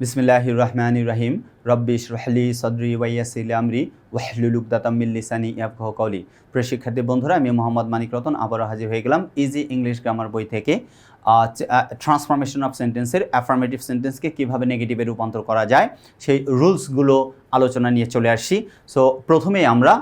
বিসমিল্লাহ রহমান রাহিম রব্বিশ রহলি সদরি ওয়াইয়াসিল আমরি ওয়াহলুলুকদাতামিল্লিসানি ইয়াবহ কৌলি প্রিয় শিক্ষার্থী, বন্ধুরা, আমি মোহাম্মদ মানিক রতন, আবারও হাজির হয়ে গেলাম ইজি ইংলিশ গ্রামার বই থেকে। ট্রান্সফরমেশন অফ সেন্টেন্সের অ্যাফার্মেটিভ সেন্টেন্সকে কীভাবে নেগেটিভে রূপান্তর করা যায়, সেই রুলসগুলো আলোচনা নিয়ে চলে আসছি সো প্রথমেই আমরা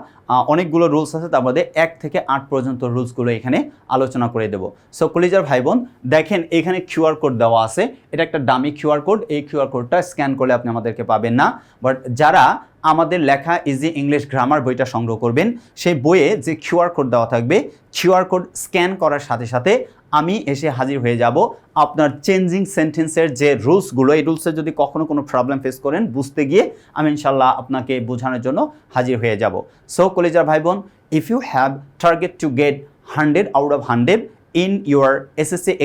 অনেকগুলো রুলস আছে, তার মধ্যে এক থেকে আট পর্যন্ত রুলসগুলো এখানে আলোচনা করে দেবো। সো কলিজার ভাই বোন দেখেন এখানে কিউআর কোড দেওয়া আছে। এটা একটা দামি কিউআর কোড এই কিউআর কোডটা স্ক্যান করলে আপনি আমাদেরকে পাবেন না। বাট যারা আমাদের লেখা ইজি ইংলিশ গ্রামার বইটা সংগ্রহ করবেন, সেই বইয়ে যে কিউআর কোড দেওয়া থাকবে কিউআর কোড স্ক্যান করার সাথে সাথে আমি এসে হাজির হয়ে যাব। আপনার চেঞ্জিং সেন্টেন্সের যে রুলসগুলো এই রুলসের যদি কখনো কোনো প্রবলেম ফেস করেন বুঝতে গিয়ে আমি ইনশাল্লাহ আপনাকে বোঝানোর জন্য হাজির হয়ে যাব। সো কলেজার ভাই বোন if you have target to get hundred out of hundred in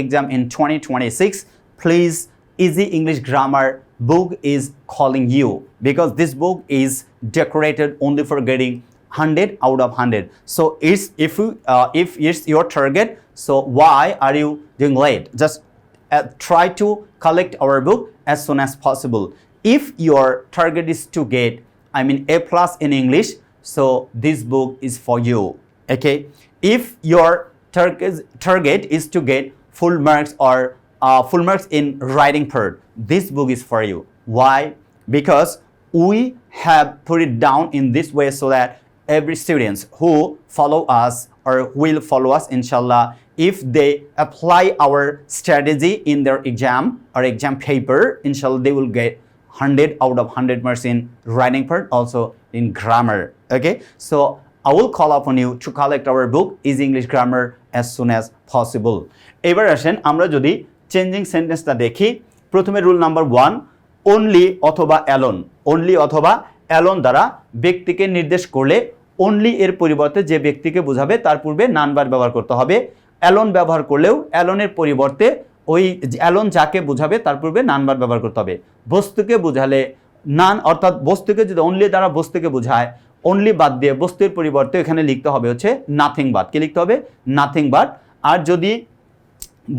exam in twenty in 2026, please Easy English Grammar book is calling you because this book is decorated only for getting 100 out of 100. So it's if you uh, if it's your target, so why are you doing late? Just uh, try to collect our book as soon as possible. If your target is to get, I mean, A plus in English, so this book is for you. Okay. If your target target is to get full marks or uh, full marks in writing part, this book is for you. Why? Because we have put it down in this way so that every students who follow us or will follow us inshallah if they apply our strategy in their exam or exam paper inshallah they will get 100 out of 100 marks in writing part also in grammar okay so i will call upon you to collect our book is english grammar as soon as possible এবার আসেন আমরা যদি changing সেন্টেন্সটা দেখি প্রথমে rule number one only অথবা alone only অথবা alone দ্বারা ব্যক্তিকে নির্দেশ করলে অনলি এর পরিবর্তে যে ব্যক্তিকে বোঝাবে, তার পূর্বে নানবার ব্যবহার করতে হবে। অ্যালন ব্যবহার করলেও অ্যালনের পরিবর্তে ওই অ্যালন যাকে বোঝাবে, তার পূর্বে নানবার ব্যবহার করতে হবে। বস্তুকে বোঝালে নান অর্থাৎ বস্তুকে যদি অনলি দ্বারা বস্তুকে বোঝায় অনলি বাদ দিয়ে বস্তুর পরিবর্তে এখানে লিখতে হবে হচ্ছে নাথিং বাদ কি লিখতে হবে? নাথিং বাদ আর যদি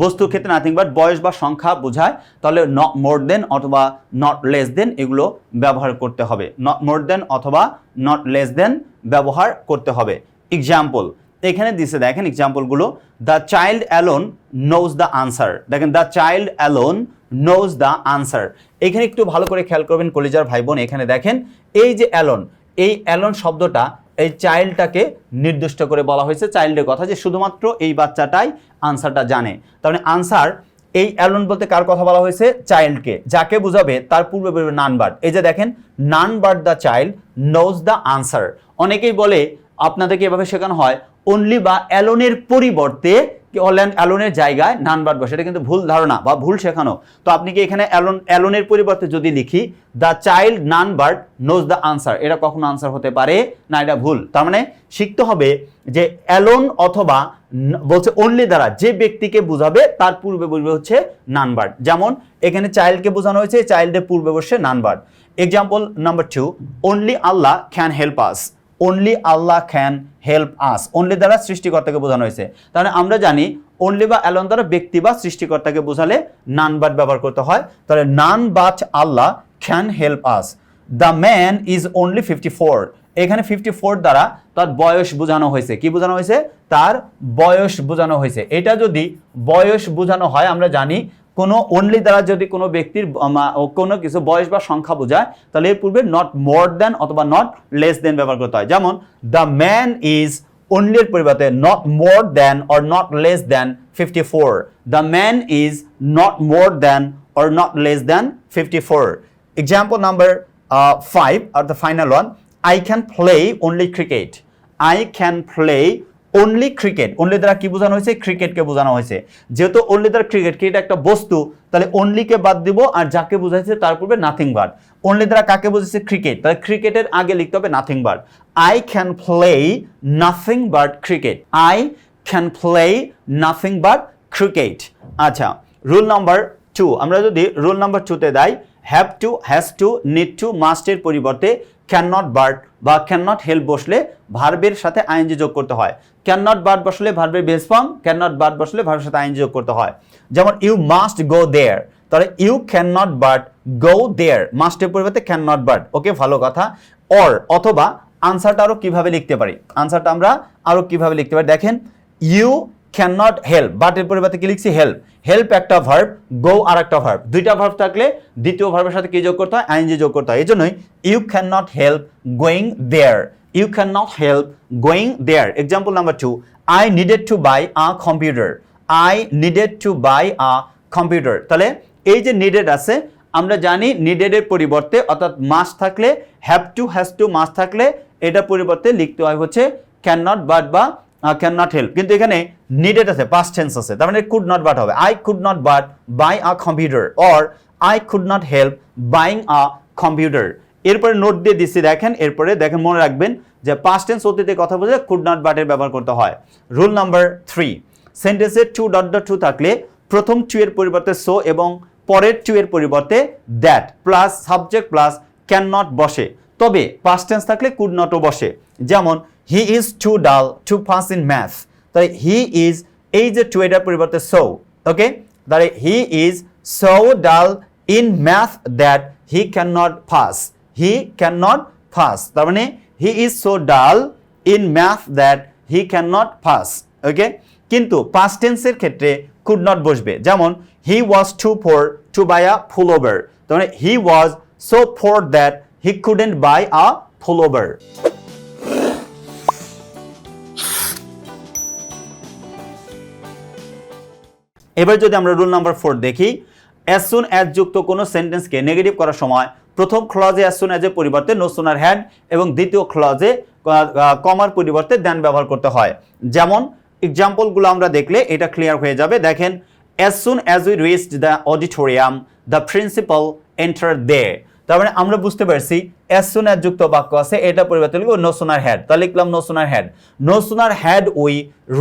বস্তুর ক্ষেত্রে নাথিং বাট বয়স বা সংখ্যা বোঝায়, তাহলে নট মোর দেন অথবা নট লেস দেন এগুলো ব্যবহার করতে হবে। নট মোর দেন অথবা নট লেস দেন ব্যবহার করতে হবে। এক্সাম্পল এখানে দিছে, দেখেন এক্সাম্পলগুলো the child alone knows the answer দেখেন the child alone knows the answer এখানে একটু ভালো করে খেয়াল করবেন কলিজার ভাই বোন, এখানে দেখেন, এই যে অ্যালন এই অ্যালন শব্দটা এই চাইল্ডটাকে নির্দিষ্ট করে বলা হয়েছে, চাইল্ডের কথা যে শুধুমাত্র এই বাচ্চাটাই আনসারটা জানে। তার মানে আনসার এই অ্যালোন বলতে কার কথা বলা হয়েছে? চাইল্ডকে। যাকে বুঝাবে তার পূর্বে বলবে নান বার্ড এই যে দেখেন none but the child knows the answer অনেকেই বলে আপনাদেরকে এভাবে শেখানো হয় অনলি বা অ্যালনের পরিবর্তে অ্যালন অ্যালনের জায়গায় নান বার্ড বসে। এটা কিন্তু ভুল ধারণা বা ভুল শেখানো। তো আপনি কি এখানে অ্যালোন, অ্যালনের পরিবর্তে যদি লিখি the child none but knows the answer এটা কখনো আনসার হতে পারে না, এটা ভুল। তার মানে শিখতে হবে যে অ্যালোন অথবা বলছে অনলি দ্বারা যে ব্যক্তিকে বোঝাবে, তার পূর্বে বলবে হচ্ছে নান বার্ড যেমন এখানে চাইল্ডকে বোঝানো হয়েছে চাইল্ডের পূর্বে বসে none but example number two only Allah can help us only Allah can help us only দ্বারা সৃষ্টিকর্তাকে বোঝানো হয়েছে। তাহলে আমরা জানি অনলি বা অ্যালন দ্বারা ব্যক্তি বা সৃষ্টিকর্তাকে বোঝালে নান বাট ব্যবহার করতে হয়। তাহলে none but Allah can help us the man is only fifty four এখানে ফিফটি ফোর দ্বারা তার বয়স বোঝানো হয়েছে। কি বোঝানো হয়েছে? তার বয়স বোঝানো হয়েছে। এটা যদি বয়স বোঝানো হয়, আমরা জানি কোনো অনলি দ্বারা যদি কোনো ব্যক্তির কোনো কিছু বয়স বা সংখ্যা বোঝায়, তাহলে এর পূর্বে নট মোর দেন অথবা নট লেস দেন ব্যবহার করতে হয়। যেমন দ্য ম্যান ইজ অনলি এর পরিবর্তে not more than or not less than fifty four the man is not more than or not less than fifty four example number five R the final one I can play only cricket I can play only cricket only দ্বারা কি বোঝানো হয়েছে? ক্রিকেটকে বোঝানো হয়েছে। যেহেতু only দ্বারা cricket cricket একটা বস্তু, তাহলে অনলিকে বাদ দিব আর যাকে বোঝাইছে তার পূর্বে নাথিং বার্ড অনলি দ্বারা কাকে বোঝাচ্ছে ক্রিকেট তাহলে ক্রিকেটের আগে লিখতে হবে nothing but I can play nothing but cricket I can play nothing but cricket আচ্ছা রুল নাম্বার টু আমরা যদি রুল নাম্বার টুতে দেয় have to has to need to মাস্টের পরিবর্তে ক্যান নট বার্ড বা ক্যান নট হেল্প বসলে ভার্বের সাথে আইনজি যোগ করতে হয়। ক্যান নট বার্ড বসলে ভার্বের base form can not but বসলে ভার্বের সাথে আইনজি যোগ করতে হয়। যেমন ইউ মাস্ট গো দেয়ার তাহলে you can not but go there মাস্টের পরিবর্তে ক্যান নট বার্ড ওকে, ভালো কথা। অর অথবা আনসারটা আরও কীভাবে লিখতে পারি? আনসারটা আমরা আরও কীভাবে লিখতে পারি? দেখেন ইউ ক্যান নট হেল্প বাটের পরিবর্তে কি লিখছি? হেল্প হেল্প একটা ভার্ব গো আর একটা ভার্ব দুইটা ভার্ব থাকলে দ্বিতীয় ভার্বের সাথে কি যোগ করতে হয়? আইনজি যোগ করতে হয়। এই জন্যই you can not help going there you can not help going there example number two I needed to buy a computer I needed to buy a computer তাহলে এই যে নিডেড আছে, আমরা জানি নিডেডের পরিবর্তে, অর্থাৎ মাস থাকলে have to has to must থাকলে, এটা পরিবর্তে লিখতে হয় হচ্ছে ক্যান নট বাট বা ক্যান নট হেল্প কিন্তু এখানে নিডেড আছে পাস্ট টেন্স আছে। তার মানে কুড নট বাট হবে। I could not but buy a computer or I could not help buying a computer এরপরে নোট দিয়ে দিচ্ছি, দেখেন, এরপরে দেখেন, মনে রাখবেন যে পাস্ট টেন্স অতীতে কথা বলে কুড নট বাটের ব্যবহার করতে হয়। রুল নাম্বার থ্রি সেন্টেন্সে টু ডট ডট টু থাকলে প্রথম টু এর পরিবর্তে সো এবং পরের টু এর পরিবর্তে that plus subject plus can not বসে। তবে পাস্ট টেন্স থাকলে কুড নটও বসে। যেমন he is too dull to pass in math তাই হি ইজ এই যে টু এটার পরিবর্তে সো ওকে তাহলে he is so dull in math that he can not pass he can not pass তার মানে he is so dull in math that he can not pass okay কিন্তু past টেন্সের ক্ষেত্রে could not বসবে। যেমন he was too poor to buy a pullover তার মানে he was so poor that he couldn't buy a pullover এবার যদি আমরা রুল নাম্বার ফোর দেখি অ্যাজ সুন অ্যাজ যুক্ত কোনো সেন্টেন্সকে নেগেটিভ করার সময় প্রথম ক্লজে অ্যাজ সুন অ্যাজের পরিবর্তে নো সুনার হ্যাড এবং দ্বিতীয় ক্লজে কমার পরিবর্তে দেন ব্যবহার করতে হয়। যেমন এক্সাম্পলগুলো আমরা দেখলে এটা ক্লিয়ার হয়ে যাবে। দেখেন as soon as we reached the auditorium the principal entered তার মানে আমরা বুঝতে পারছি অ্যাজ সুন অ্যাজ যুক্ত বাক্য আছে, এটা পরিবর্তে লিখব নো সোনার হ্যাড তাহলে লিখলাম no sooner had no sooner had we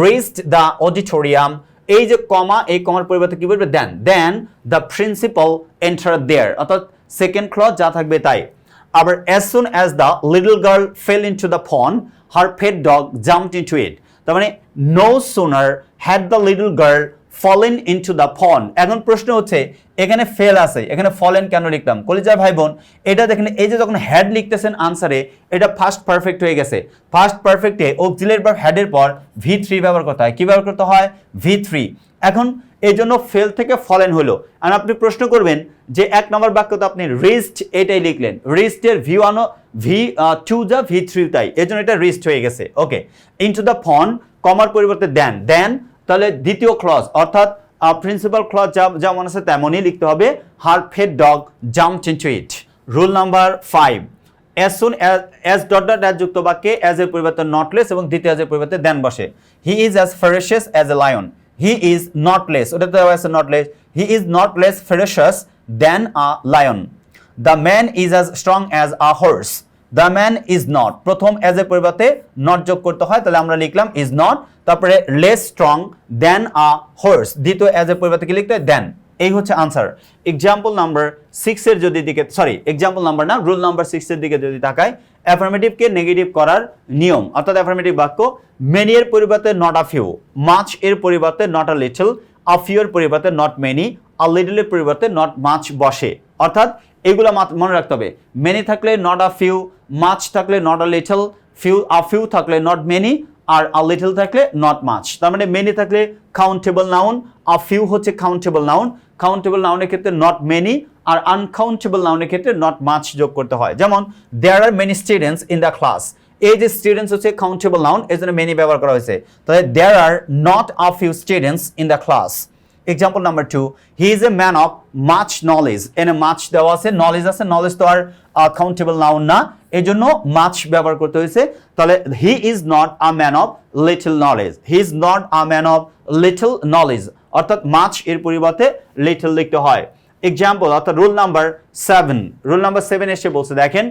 reached the auditorium এই যে কমা, এই কমার পরিবর্তে কি বলবে? Then then the principal enter there অর্থাৎ সেকেন্ড ক্লজ যা থাকবে তাই। আবার as soon as the little girl fell into the pond her pet dog jump into it তার মানে no sooner had the little girl fallen into the pond এখন প্রশ্ন হচ্ছে, এখানে ফেল আছে, এখানে ফলেন কেন লিখলাম? কলিজার ভাই বোন এটা দেখেন, এই যে যখন হ্যাড লিখতেছেন আনসারে এটা ফার্স্ট পারফেক্ট হয়ে গেছে। ফার্স্ট পারফেক্টে অক্সিলের বা হ্যাডের পর ভি থ্রি ব্যবহার করতে হয়। কী ব্যবহার করতে হয়? ভি থ্রি এখন এই জন্য ফেল থেকে ফলেন হলো। আর আপনি প্রশ্ন করবেন যে এক নম্বর বাক্য তো আপনি রিস্ট এটাই লিখলেন। রিস্টের ভি ওয়ানও ভি টু যা ভি থ্রি তাই। এই জন্য এটা রিস্ট হয়ে গেছে। Okay into the pond কমার পরিবর্তে দেন দেন তাহলে দ্বিতীয় ক্লজ অর্থাৎ প্রিন্সিপাল ক্লজ যেমন আছে তেমনই লিখতে হবে। Her pet dog jump into it rule number five as soon as dot dot as যুক্ত বাক্যে অ্যাজ এর পরিবর্তে নটলেস এবং দ্বিতীয় অ্যাজ এর পরিবর্তে দেন বসে। He is as ferocious as a lion he is not less ওটা আছে not less he is not less than a lion the man is as strong as a horse the man is not প্রথম as এর পরিবর্তে not যোগ করতে হয়, তাহলে আমরা লিখলাম ইজ নট তারপরে less strong than a horse দ্বিতীয় অ্যাজ এর পরিবর্তে কি লিখতে হয়? দেন এই হচ্ছে আনসার এক্সাম্পল নাম্বার সিক্সের যদি দিকে সরি এক্সাম্পল নাম্বার না রুল নাম্বার সিক্সের দিকে যদি তাকাই অ্যাফার্মেটিভকে নেগেটিভ করার নিয়ম, অর্থাৎ অ্যাফার্মেটিভ বাক্য মেনি এর পরিবর্তে নট আ ফিউ মাছ এর পরিবর্তে not a little a few এর পরিবর্তে নট মেনি আ লিটলের পরিবর্তে নট মাছ বসে। অর্থাৎ এগুলো মনে রাখতে হবে। মেনি থাকলে নট আ ফিউ মাছ থাকলে not a little few a few থাকলে নট মেনি আর আ লিটল থাকলে নট মাছ তার মানে মেনি থাকলে কাউন্টেবল নাউন আ ফিউ হচ্ছে কাউন্টেবল নাউন কাউন্টেবল নাউনের ক্ষেত্রে নট মেনি আর আনকাউন্টেবল নাউনের ক্ষেত্রে নট মাছ যোগ করতে হয়। যেমন there are many students in the class এই যে স্টুডেন্টস হচ্ছে কাউন্টেবল নাউন এই জন্য মেনি ব্যবহার করা হয়েছে। তাহলে there are not a few students in the class example number two he is a man of much knowledge এনে মাছ দেওয়া আছে নলেজ আছে নলেজ তো আর কাউন্টেবল নাউন না। এই জন্য মাছ ব্যবহার করতে হয়েছে। তাহলে he is not a man of little knowledge he is not a man of little knowledge অর্থাৎ মাছ এর পরিবর্তে লিটল লিখতে হয়। এক্সাম্পল অর্থাৎ rule number seven rule number seven এসে বলছে, দেখেন।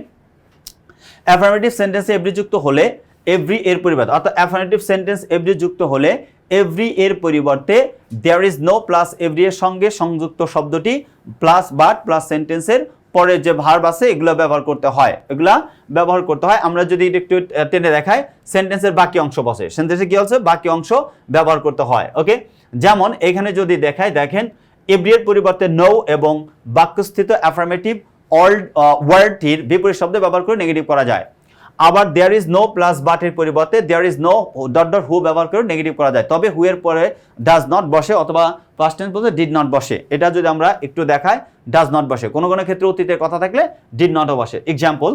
অ্যাফার্মেটিভ সেন্টেন্সে এভরি যুক্ত হলে এভরি এর পরিবর্তে, অর্থাৎ অ্যাফার্মেটিভ সেন্টেন্স এভরি যুক্ত হলে এভরি এর পরিবর্তে there is no plus every এর সঙ্গে সংযুক্ত শব্দটি প্লাস বাট প্লাস সেন্টেন্সের পরে যে ভার্ব আছে, এগুলো ব্যবহার করতে হয়। এগুলা ব্যবহার করতে হয়। আমরা যদি একটু টেনে দেখাই সেন্টেন্সের বাকি অংশ বসে। সেন্টেন্সে কি হচ্ছে বাকি অংশ ব্যবহার করতে হয়। ওকে যেমন, এখানে যদি দেখাই, দেখেন এভরি এর পরিবর্তে নো এবং বাক্যস্থিত অ্যাফার্মেটিভ অল্ড ওয়ার্ডটির বিপরীত শব্দ ব্যবহার করে নেগেটিভ করা যায়। আবার দেয়ার ইজ নো প্লাস বাটের পরিবর্তে there is no dot dot who ব্যবহার করে নেগেটিভ করা যায়। তবে হু এর পরে ডাজ নট বসে অথবা ফার্স্ট টেন্স বলতে ডিড নট বসে। এটা যদি আমরা একটু দেখাই ডাজ নট বসে। কোনো কোনো ক্ষেত্রে অতীতের কথা থাকলে ডিড নটও বসে। Example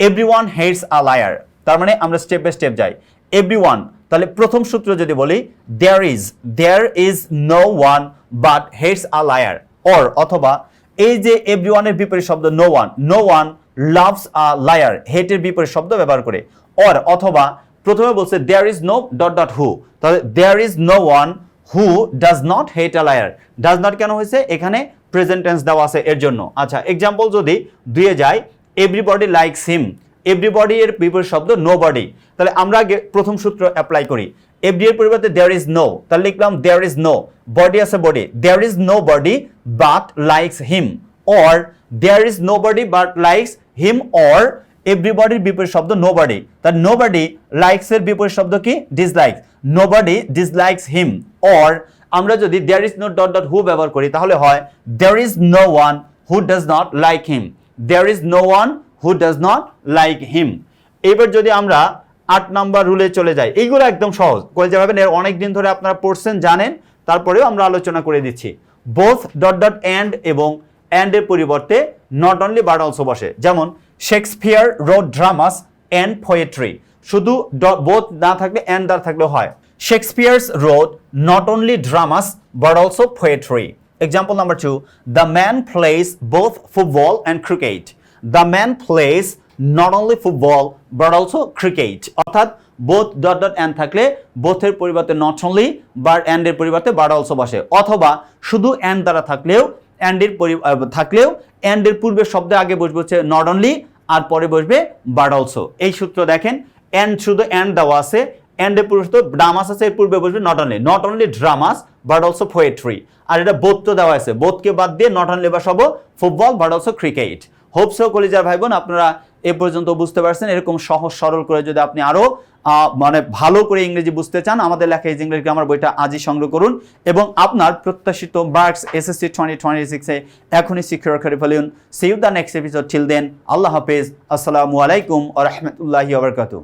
everyone hates a liar তার মানে আমরা স্টেপ বাই স্টেপ যাই। এভরি ওয়ান তাহলে প্রথম সূত্র যদি বলি there is there is no one but hates a liar or অথবা এই যে এভরি ওয়ানের বিপরীত শব্দ no one no one loves a liar হেটের বিপরীত শব্দ ব্যবহার করে। অর অথবা, প্রথমে বলছে there is no dot dot who তাহলে there is no one who does not hate a liar does not কেন হয়েছে? এখানে প্রেজেন্ট টেন্স দেওয়া আছে এর জন্য। আচ্ছা এক্সাম্পল যদি দুয়ে যায় এভরিবডি লাইকস হিম এভরিবডি এর বিপরীত শব্দ নো বডি তাহলে, আমরা আগে প্রথম সূত্র অ্যাপ্লাই করি। এভরি এর পরিবর্তে দেয়ার ইজ নো তাহলে লিখলাম দেয়ার ইজ নো বডি আছে body there is nobody but likes him or there is nobody but likes him or এভরিবডির বিপরীত শব্দ নো বডি তার নো বডি লাইকস এর বিপরীত শব্দ কি? Dislike nobody dislikes him or আমরা যদি there is no dot dot who ব্যবহার করি, তাহলে হয় there is no one who does not like him there is no one who does not like him এবার যদি আমরা আট নাম্বার রুলে চলে যাই, এইগুলো একদম সহজ। কলেজে ভাবেন, এর অনেক দিন ধরে আপনারা পড়ছেন, জানেন, তারপরেও আমরা আলোচনা করে দিচ্ছি। বোথ ডট ডট অ্যান্ড এবং অ্যান্ড এর পরিবর্তে নট অনলি বাট অলসো বসে। যেমন Shakespeare read dramas and poetry শুধু বোথ না থাকলে অ্যান্ড দ্বার থাকলে হয়। Shakespeare's read not only dramas but also poetry example number two the man plays both football and cricket the man plays not only football but also cricket অর্থাৎ both dot dot and থাকলে বোথের পরিবর্তে not only বা অ্যান্ডের পরিবর্তে but also বসে। অথবা শুধু and দ্বারা থাকলেও অ্যান্ডের থাকলেও অ্যান্ডের পূর্বে শব্দে আগে বসবে হচ্ছে নট অনলি আর পরে বসবে বাট অলসো এই সূত্র দেখেন অ্যান্ড শুধু অ্যান্ড দেওয়া আছে অ্যান্ডের পূর্বে তো ড্রামাস আছে, এর পূর্বে বসবে not only not only dramas but also poetry আর এটা বোধ তো দেওয়া আছে বোধকে বাদ দিয়ে নট অনলি বা সব ফুটবল বাট অলসো ক্রিকেট হোপসো কলিজার ভাই বোন আপনারা এ পর্যন্ত বুঝতে পারছেন। এরকম সহজ সরল করে যদি আপনি আরও আহ, মানে ভালো করে ইংরেজি বুঝতে চান আমাদের লেখা এই ইংরেজি গ্রামার বইটা আজই সংগ্রহ করুন এবং আপনার প্রত্যাশিত মার্কস এসএসসি টোয়েন্টি টোয়েন্টি সিক্সে এখনই সিকিউর করে ফেলুন। See you the next episode till then আল্লাহ হাফেজ। আসসালামু আলাইকুম আ রহমতুল্লাহি ওবরকাতু